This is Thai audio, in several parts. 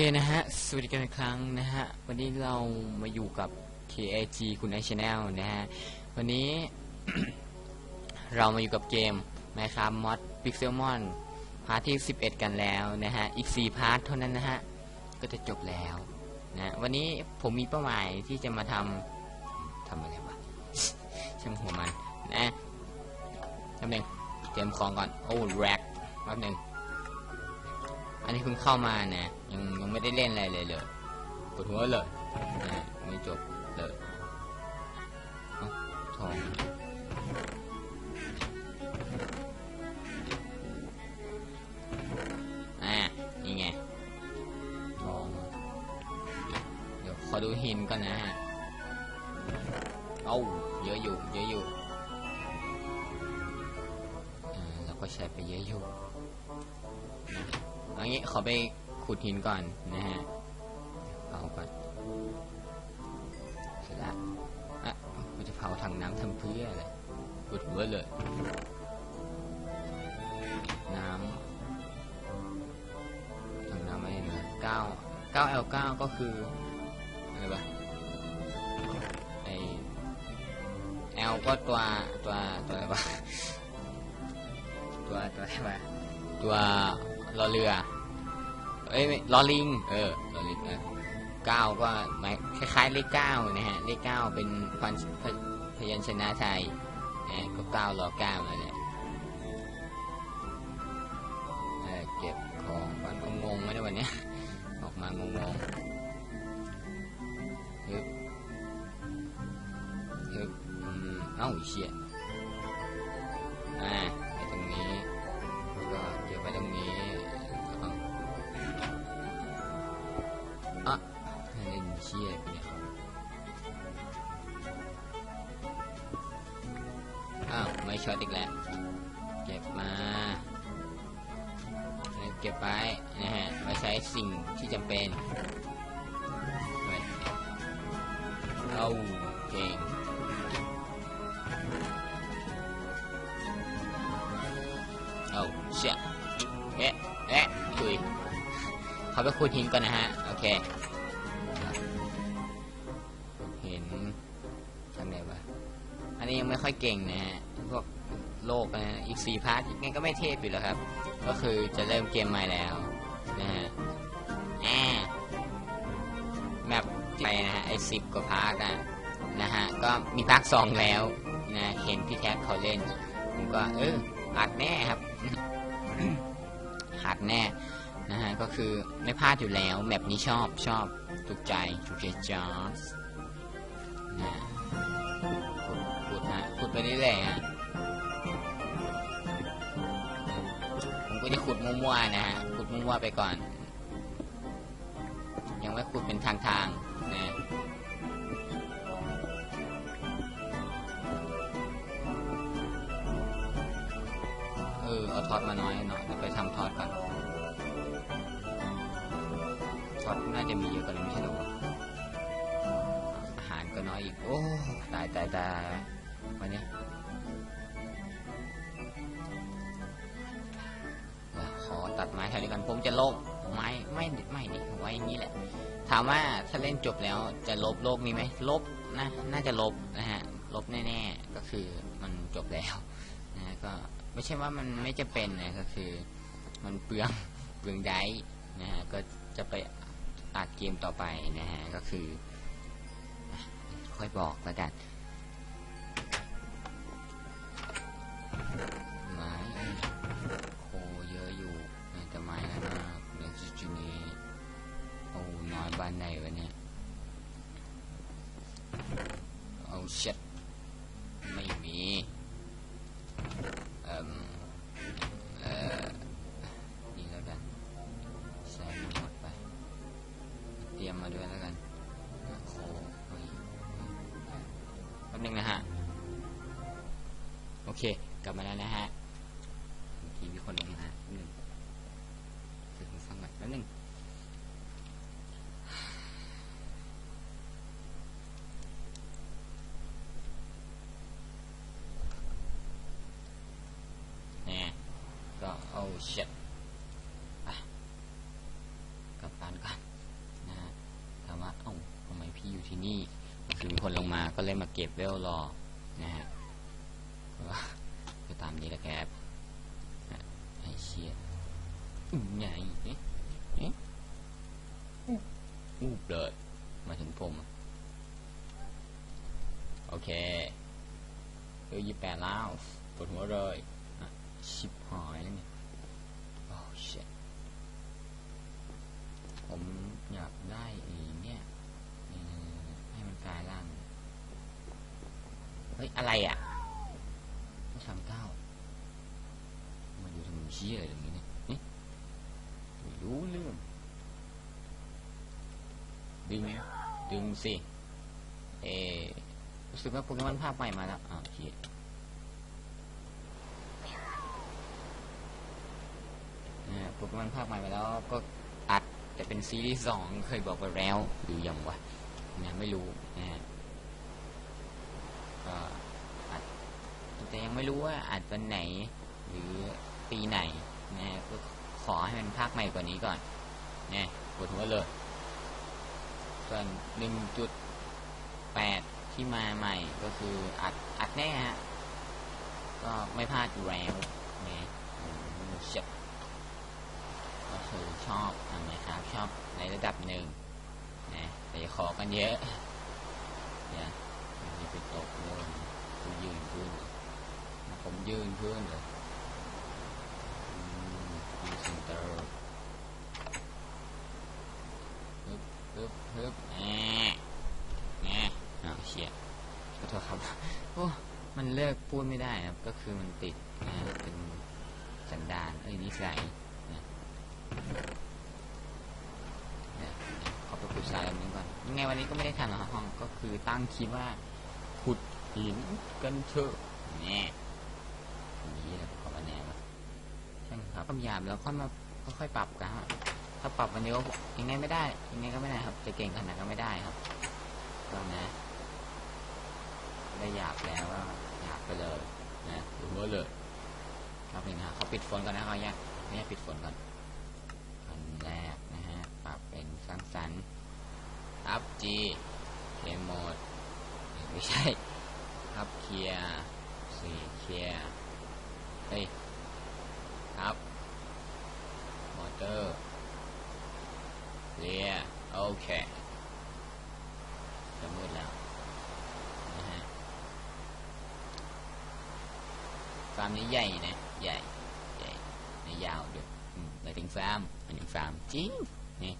โอเคนะฮะ สวัสดีกันอีกครั้งนะฮะ วันนี้เรามาอยู่กับ KAG คุณไอชแนลนะฮะ วันนี้ เรามาอยู่กับเกม Minecraft Mod Pixelmon พาร์ทที่ 11 กันแล้วนะฮะ อีก 4 พาร์ทเท่านั้นนะฮะ ก็จะจบแล้วนะวันนี้ผมมีเป้าหมายที่จะมาทำทำอะไรวะช่างหัวมันนะแป๊บหนึงเตรียมของก่อน โอ้แร็กแป๊บหนึง อันนี้เพิ่งเข้ามานะยังยังไม่ได้เล่นอะไรเลยเลยปวดหัวเลยไม่จบเลยทอง อางี้ขอไปขุดหินก่อนนะฮะเอาก่อนเสร็จแล้วอะกูจะเผาถังน้ำทำเพื่ออะไรปวดหัวเลย น้ำถังน้ำอะไรนะเก้าเก้า L เก้าก็คืออะไรวะไอ L ก็ตัวตัวตัวอะไรวะตัวตัวอะไรวะตัว รอเรือ เอ้ยรอลิง เออรอลิงเออเก้าก็หมายคล้ายๆเลขเก้านะฮะ เลขเก้าเป็นพันพยัญชนะไทยนะก็เก้ารอเก้านั่นแหละเก็บของมันงงไหมในวันนี้ ออกมางงๆฮึบฮึบอืมเอ้าเชี่ย เก็บไว้นะฮะไว้ใช้สิ่งที่จำเป็นเอาเก่งเอาเชี่ยเอ๊ะเอ๊ะคุยเขาไปคุยทิ้งก่อนนะฮะ โอเคเห็นทำไงวะอันนี้ยังไม่ค่อยเก่งนะฮะ พวกโลกนะฮะอีกสี่พาร์ทยังไงก็ไม่เทพอยู่แล้วครับ ก็คือจะเริ่มเกมใหม่แล้วนะฮะแอบแมปไปนะฮะไอสิบกว่าพาร์ทนะนะฮะก็มีพาร์ทสองแล้วนะเห็นพี่แท็กเขาเล่น ผมก็เอออัดแน่ครับหัดแน่นะฮะก็คือไม่พลาดอยู่แล้วแมปนี้ชอบชอบถูกใจถูกใจจอร์สนะขุดขุดนะขุดไปเรื่อยๆฮะ ก็จะขุดมั่วๆนะฮะ ขุดมั่วๆไปก่อน ยังไม่ขุดเป็นทางๆนะเออ เอาทอดมาน้อยหน่อยไปทำทอดก่อนทอดน่าจะมีเยอะกว่านี้ไม่ใช่หรออาหารก็น้อยอีก โอ้ ตายตายตายวันนี้ ไม้แถวนี้กันผมจะลบไม้ไม่ไม่ดิไว้อย่างนี้แหละ ถามว่าถ้าเล่นจบแล้วจะลบโลกนี้ไหมลบนะน่าจะลบนะฮะลบแน่ๆก็คือมันจบแล้วนะก็ไม่ใช่ว่ามันไม่จะเป็นนะก็คือ มันเปลืองเปลืองไดร์นะฮะก็จะไปอัดเกมต่อไปนะฮะก็คือค่อยบอกแล้วกัน โอ้น้อยบ้านไหนวะเนี่ยโอ้เช็ดไม่มีเอ่มเอ่อนี่แล้วกันใช้มันหมดไป เตรียมมาด้วยแล้วกันโอ้ยแป๊บนึงนะฮะ โอเค กลับมาแล้วนะฮะเมื่อกี้มีคนลงมาแป๊บนึงคือหูฟังก่อนแป๊บนึง เช็ดไปกับการกันนะฮะถามว่าอ๋อทำไมพี่อยู่ที่นี่คือมีคนลงมาก็เลยมาเก็บเวลรอนะฮะก็ตามนี้แหละครบไอเชียใหญ่เนี่ยอูบเลยมาถึงผม โอเคเออยี่แปดแล้วปวดหัวเลยชิบหอยแล้วเนี่ย ฮ้ย อะไรอะสามเก้ามันอยู่ทางมุมชี้อะไรอย่างนี้เนี่ยไม่รู้เรื่อง ดึง ดึงสิ เอรู้สึกว่าโปเกมอนภาคใหม่มาแล้วอ้าวเขียโปเกมอนภาคใหม่มาแล้วก็อัดแต่เป็นซีรีส์สองเคยบอกไปแล้วหรือยังวะเนี่ยไม่รู้นะ ก็อัดแต่ยังไม่รู้ว่าอัดวันไหน หรือปีไหนนะก็ขอให้มันภาคใหม่กว่านี้ก่อนนี่ยปวดหัวเลยส่วนหนึ่งจุดแปดที่มาใหม่ก็คืออัดอัดแน่ฮะก็ไม่พลาดอยู่แล้วนี่ยอืมเช็คก็คือชอบนะครับชอบในระดับหนึ่งนะแต่ขอกันเยอะนี่ย นี่ไปตกเลยกูยืนขึ้นนะผมยืนขึ้นเลยอืมมีเซนเตอร์ฮึบฮึบฮึบแอะแอะอ้าวเชี่ยขอโทษครับโอ้มันเลิกพูดไม่ได้ครับ ก็คือมันติดนะเป็นสันดานเอ้ยนิสัยเนี่ยขอไปขุดทรายแบบนี้ก่อน ยังไงวันนี้ก็ไม่ได้ทำหรอกห้องก็คือตั้งคิดว่าขุดหินกันเถอะแน่นี่แหละขอมาแน่วช่างครับคำหยาบแล้วค่อยมาค่อยปรับกันครับถ้าปรับวันนี้ก็ยังไงไม่ได้ ยังไงก็ไม่ได้ครับ จะเก่งขนาดก็ไม่ได้ครับก็นะได้หยาบแล้วก็หยาบไปเลยนะดูว่าเลยครับนี่นะฮะเขาปิดฝนก่อนนะเขาแยกเนี่ยปิดฝนก่อน อันแรกนะฮะ ปรับเป็นสร้างสรรค์ อัพจีเกมโหมด ไม่ใช่อัพเคลียร์สี่เคลียร์เฮ้ยอัพมอเตอร์เคลียร์โอเคจะมืดแล้วนะฮะฟาร์มนี้ใหญ่นะ ใหญ่ ใหญ่ในยาวด้วยอืมหมายถึงฟาร์มหมายถึงฟาร์มจริงนี่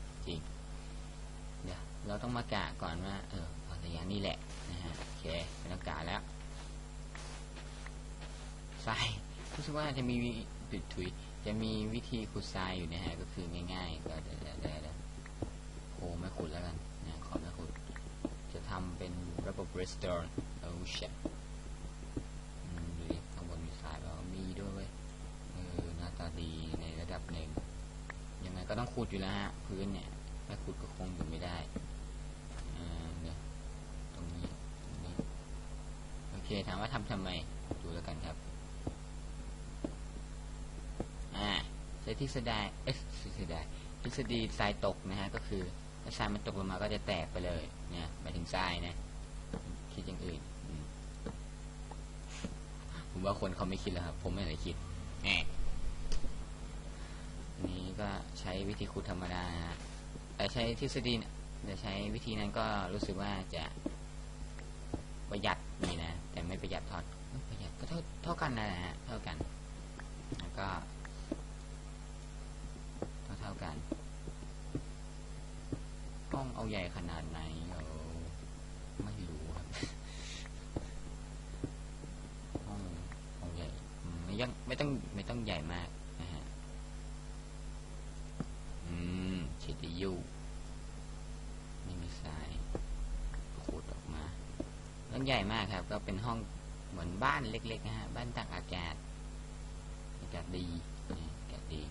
เราต้องมากะก่อนว่า เออพอระยะนี่แหละนะฮะโอเคไม่ต้องกะแล้วทรายรู้สึกว่าจะมีวิถุยถุย จะมีวิธีขุดทรายอยู่นะฮะก็คือง่าย ๆ ก็เดี๋ยวเดี๋ยวเดี๋ยวโอ้ไม่ขุดแล้วกันนะขอไม่ขุด จะทำเป็นระบบ restore โอ้ shit อืมดูดิข้างบนมีทรายแล้วมีด้วยเว้ยเออหน้าตาดีในระดับหนึ่งยังไงก็ต้องขุดอยู่แล้วฮะพื้นเนี่ยไม่ขุดก็คงอยู่ไม่ได้อ่าเนี่ยตรงนี้ตรงนี้ โอเคถามว่าทำทำไม ดูแล้วกันครับ อ่าใช้ทฤษฎีเอ๊ะทฤษฎีทฤษฎีทรายตกนะฮะ ก็คือถ้าทรายมันตกลงมาก็จะแตกไปเลยเนี่ยหมายถึงทรายนะ คิดอย่างอื่น ผมว่าคนเขาไม่คิดแล้วครับ ผมไม่เคยคิดแหมนี้ก็ใช้วิธีขุดธรรมดาแต่ใช้ทฤษฎีเนี่ยแต่ใช้วิธีนั้นก็รู้สึกว่าจะประหยัด ไม่ประหยัดทอดประหยัดก็เท่าเท่ากันนะฮะเท่ากัน แล้วก็เท่าเท่ากันต้องเอาใหญ่ขนาดไหนเราไม่รู้ครับห้องห้องใหญ่ไม่ยังไม่ต้องไม่ต้องใหญ่มากนะฮะ อืมชิดยูไม่มีทรายขูดออกมา ต้องใหญ่มากครับ ก็เป็นห้องเหมือนบ้านเล็กๆนะฮะบ้านตากอากาศ อากาศดีนะอากาศดี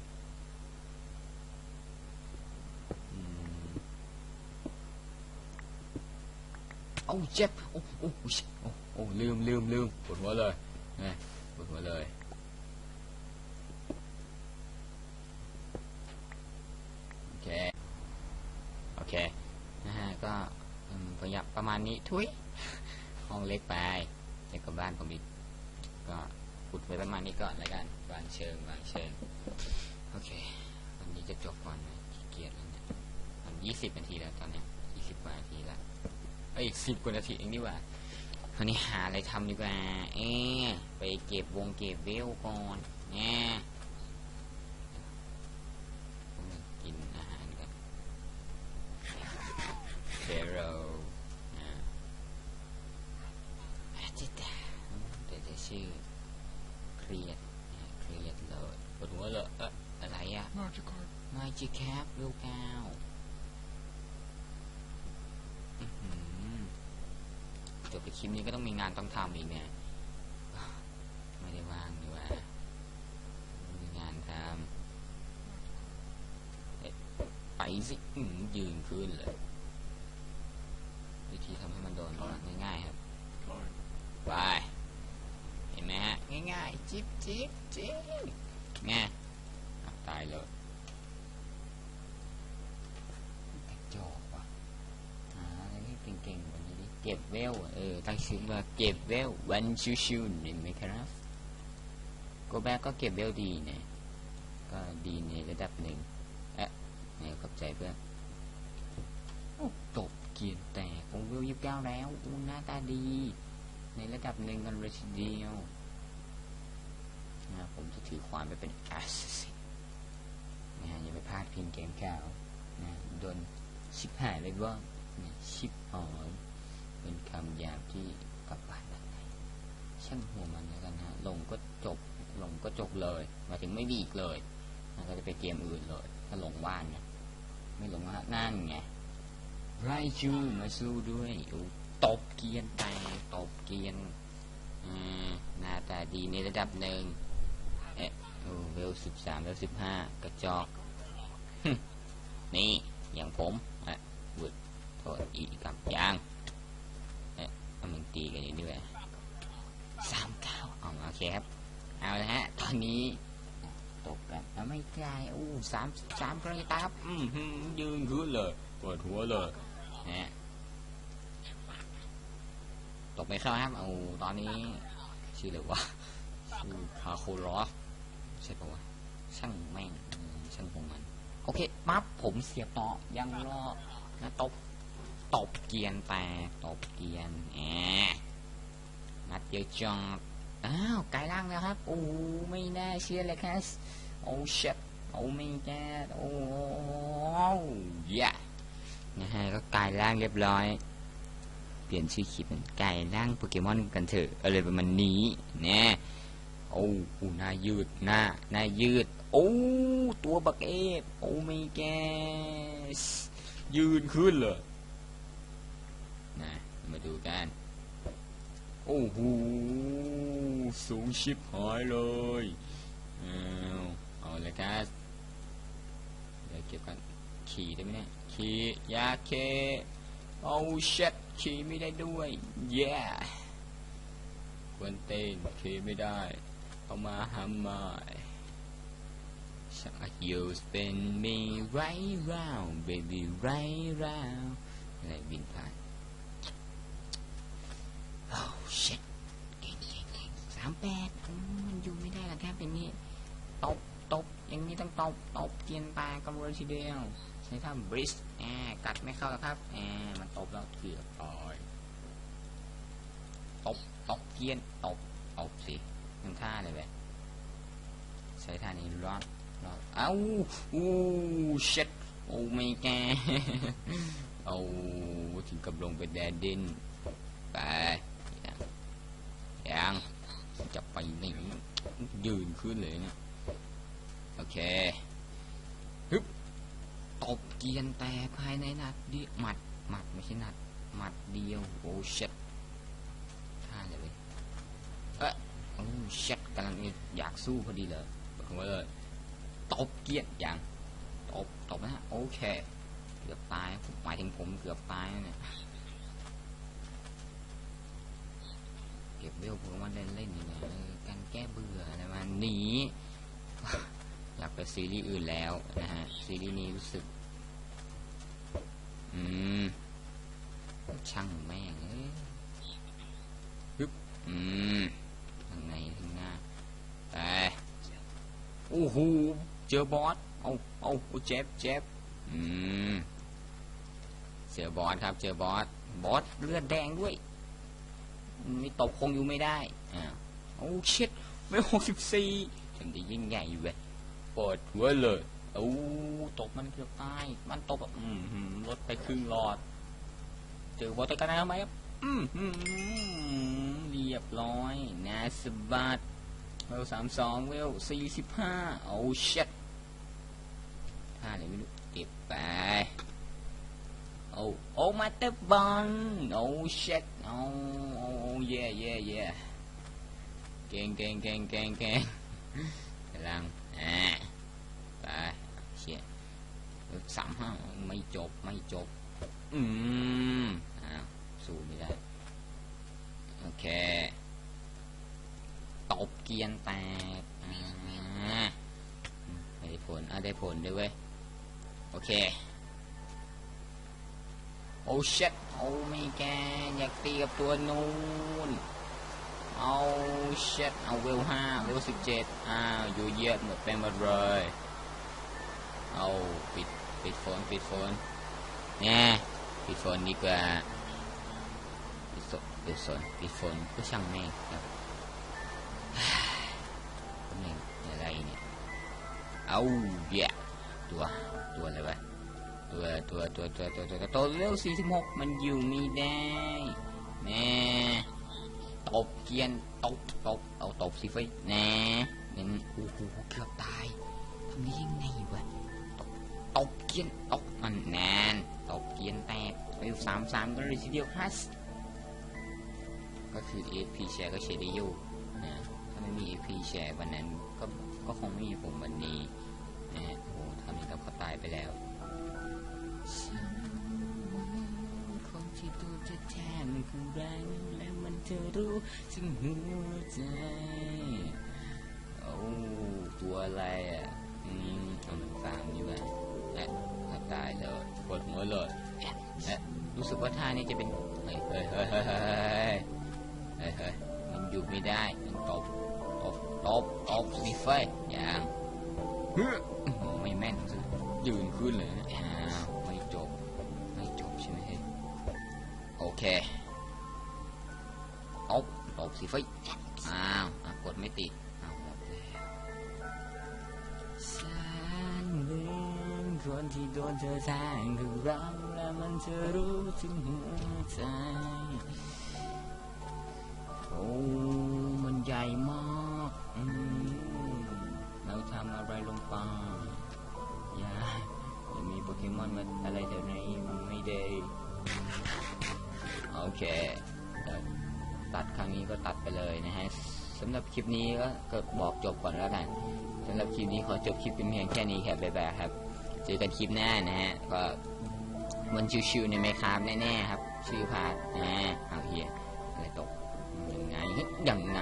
โอ้เจ็บโอ้โอ้โอ้โอ้โอ้ลืมลืมลืมปวดหัวเลยนะปวดหัวเลยโอเคโอเคนะฮะก็อืมพยายามประมาณนี้ทุย ห้องเล็กไปเล็กกว่าบ้านผมอีกก็ขุดไว้ประมาณนี้ก่อนแล้วกันวางเชิงวางเชิงโอเควันนี้จะจบก่อนนะขี้เกียจแล้วเนี่ยมันยี่สิบนาทีแล้วตอนนี้ยี่สิบกว่านาทีแล้วเอ้ยสิบกว่านาทีเองนี่ว่าวันนี้หาอะไรทำดีกว่า เอ๊ไปเก็บวงเก็บเวลก่อนแน่ผมกินอาหารกันเฟโรอ่าอาจิตาเดี๋ยวจะชื่อเครียดนะเครียดเลยปวดหัวเลยเอ๊ะอะไรอะ Magikarp. ไม่จีแคปลูกแก้วอื้อหือจบไป คลิปนี้ก็ต้องมีงานต้องทำอีกเนี่ยไม่ได้ว่างดีกว่ามีงานทำไปสิยืนขึ้นเลย วิธีทำให้มันโดนง่ายๆครับไปเห็นไหมฮะง่ายๆ จิ๊บจิ๊บจิ๊บงอะตายเลยกระจอกว่ะหาอะไรที่เก่งๆกว่านี้ดิเก็บเวลเออตั้งชื่อว่าเก็บเวลวันชิวๆเห็นไหมครับโกแบกก็เก็บเวลดีเนี่ยก็ดีในระดับหนึ่งเอ๊ะเนี่ยขอบใจเพื่อนโอ้ตบเกียนแตกโอ้เวลยี่สิบเก้าแล้วอู้หน้าตาดี ในระดับหนึ่งกันเลยทีเดียวนะผมจะถือความไปเป็นแอสซิสนะฮะอย่าไปพลาดพิงเกมเก่านะโดนชิบหายเลยว่าชิบหอย เป็นคำหยาบที่กลับบ้านไหนช่างหัวมันแล้วกันนะลงก็จบลงก็จบเลยมาถึงไม่มีอีกเลยก็จะไปเกมอื่นเลย ถ้าลงว่านนะไม่ลงว่านั่นไงไรชูมาสู้ด้วยอู้ตบเกียนแตกตบเกียนหน้าตาดีในระดับหนึ่งเอ๊ะโอ้เวลสิบสามเวลสิบห้ากระจอกนี่อย่างผมอะวุดโทษอีกกับยาง เอามันตีกันอยู่ด้วยสามเก้าเอาโอเคครับ เอาละฮะ ตอนนี้ตกกันเอาไม่ได้อู้สามสามกระตาครับ อืมยืนขึ้นเลยปวดหัวเลยนะฮะตกไม่เข้าครับ เอาตอนนี้ชื่ออะไรวะชื่อคาโครอฟใช่ปะวะช่างแม่งช่างพงมัน โอเคปั๊บผมเสียบต่อยังรอนะตบ ตบเกียนแตกตบเกียนแหมนัดเยอะจอดอ้าวกลายร่างแล้วครับ โอ้ไม่น่าเชื่อเลยครับโอ้เช็ดโอ้ไม่แก่โอ้ยะนะฮะก็กลายร่างเรียบร้อย เปลี่ยนชื่อคลิปเป็นไก่ร่างโปเกมอนกันเถอะอะไรประมาณนี้เนี่ยโอ้หน้ายืดหน้าหน้ายืด โอ้ตัวบักเอฟโอ้ไม่แกสยืนขึ้นเลย นะมาดูกัน โอ้โหสูงชิบหายเลยเอาเอาเลยครับเดี๋ยวเก็บกันขี่ได้ไหมเนี่ยขี่ยาเคโอ้เช็ดขี่ไม่ได้ด้วยแย่ควนเต้นขี่ไม่ได้เอามาหามา Shut you spin me right round baby right round อะไรบินผ่าน Oh shit เก่งเก่งเก่งสามแปดมันอยู่ไม่ได้หรอกครับอย่างนี้ตบตบอย่างนี้ต้องตบตบเกียนปลากันเลยทีเดียวใช้ท่าบริสแอบกัดไม่เข้าแล้วครับแอบมันตบแล้วเกือบตายตบตบเกียนตบตบสิมันท่าเลยแบบใช้ท่านี้รอดรอดเอ้าอู้เช็ดโอ้ไม่แกเอาถึงกับลงไปแดนดินไป จะไปไหนยืนขึ้นเลยเนี่ยโอเคฮึปตบเกียนแตกภายในนัดดียวหมัดหมัดไม่ใช่นัดหมัดเดียวโอ้เช็ดท่าเลยเว้ยเอ๊ะโอ้เช็ดกำลังอยากสู้พอดีเลยบอกผมว่าเลยตบเกียนอย่างตบตบนะโอเค เกือบตายผมหมายถึงผมเกือบตายเนี่ย เก็บเวลผมว่าเล่นเล่นอยู่เนี่ยการแก้เบื่ออะไรมาหนีอยากไปซีรีส์อื่นแล้วนะฮะซีรีส์นี้รู้สึก อืมช่างแม่งเอ้ยฮึบอืมทางในทางหน้าแต่โอ้โหเจอบอสเอาเอาโอ้เจ็บเจ็บอืมเจอบอสครับ เจอบอสบอสเลือดแดงด้วย ไม่ตบคงอยู่ไม่ได้อ้าวโอ้ชิดไม่หกสิบสี่ฉันจะยิ่งใหญ่อยู่เว้ยเปิดหัวเลยโอ้ตกมันเกือบตาย มันตกแบบอืมหืมลดไปครึ่งหลอด เจอบอสตะกันไหมครับอืมหืมเรียบร้อยนะสบัดเวลสามสองเวลสี่สิบห้าโอ้ชิดท่าไหนไม่รู้เก็บไป โอ้โอ้มาเตอร์บอลโอ้ชิดโอ้โอ้เย่เย่เย่เก่งเก่งเก่งเก่งเก่งกำลังอ่าไปเชี่ยสามห้าไม่จบไม่จบ อืมอ้าวสู้ไม่ได้ โอเค ตบเกียนแตกอ่าได้ผลอะได้ผลด้วยเว้ย โอเค โอ้เช็ดโอ้ไม่แกอยากตีกับตัวนู้นเอาเช็ดเอาเวลห้าเวลสิบเจ็ดอ้าวอยู่เยอะหมดไปหมดเลยเอาปิดปิดโฟนปิดโฟนเนี่ยปิดโฟนดีกว่าปิดโฟนปิดโฟนปิดโฟนก็ช่างแม่งครับแม่งอะไรเนี่ยเอาเหี้ยตัวตัวอะไรวะ ตัวตัวตัวตัวตัวตัวตัวเร็วสี่สิบหกมันอยู่ไม่ได้แน่ตบเกียนตบตบเอาตบสิไฟแน่นี่โอ้โหเกือบตายทำได้ยังไงวะตบเกียนตบมันแน่นตบเกียนแตกไปสามสามก็เลยทีเดียวฮัสก็คือ AP แชร์ก็แชร์ได้อยู่นะถ้าไม่มี AP แชร์วันนั้นก็ก็คงไม่มีผมวันนี้นะโอ้โหทำนี้เราก็ตายไปแล้ว คนที่ตัวจะแทนคือแรงและมันจะรู้ถึงหัวใจโอ้ตัวอะไรอะอืมเอาหนึ่งสามนี่ว่าเอ๊ะถ้าตายเลยปวดหัวเลยเอ๊ะเอ๊ะรู้สึกว่าท่านี้จะเป็นเฮ้ยเฮ้ยเฮ้ยเฮ้ยเฮ้ยเฮ้ยเฮ้ยมันอยู่ไม่ได้มันตบตบตบตบสิเฟยอย่างเฮ้ยไม่แม่นสิยืนขึ้นเลยนะ เคตบตบสิไฟอ้าวกดไม่ติดอ้าวหมดแล้วฉันเป็นคนที่โดนเธอแทงคือรักและมันจะรู้ถึงหัวใจโอ้มันใหญ่มากเราทำอะไรลงไปอย่าจะมีโปเกมอนมาอะไรแถวนี้มันไม่ได้ โอเคตัดครั้งนี้ก็ตัดไปเลยนะฮะสำหรับคลิปนี้ก็บอกจบก่อนแล้วกันสำหรับคลิปนี้ขอจบคลิปเป็นเพียงแค่นี้ครับบ๊ายบายครับ เจอกันคลิปหน้านะฮะก็มันชิวๆในไมคามแน่ๆครับ ชื่อพาร์ทนะเอาเฮียอะไรตกยังไงยังไง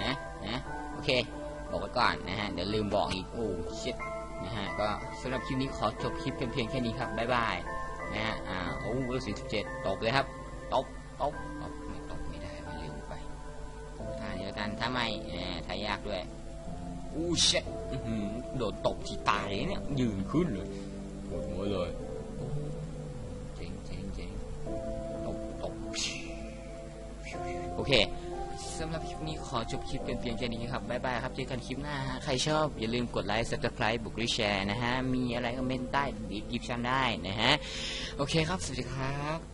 นะนะโอเค บอกไว้ก่อนนะฮะเดี๋ยวลืมบอกอีกโอ้ชิดนะฮะก็สำหรับคลิปนี้ขอจบคลิปเพียงแค่นี้ครับบ๊ายบายนะฮะอ่าโอ้เวลสี่สิบเจ็ดตบเลยครับ ตบตบตบไม่ตบไม่ได้มันลืมไปท่าเดียวกันถ้าไม่แหมท่ายากด้วยอู้เช็ดอื้อหือโดนตบที่ตายเนี่ย ยืนขึ้นเลยปวดหัวเลยเจ๋งเจ๋งเจ๋งตบตบโอเคสำหรับคลิปนี้ขอจบคลิปเป็นเพียงแค่นี้ครับ บ๊ายบายครับ เจอกันคลิปหน้าฮะใครชอบอย่าลืมกดไลค์ subscribe บุกรีแชร์นะฮะ มีอะไรก็เมนใต้ดีกิฟชันได้นะฮะ โอเคครับ สวัสดีครับ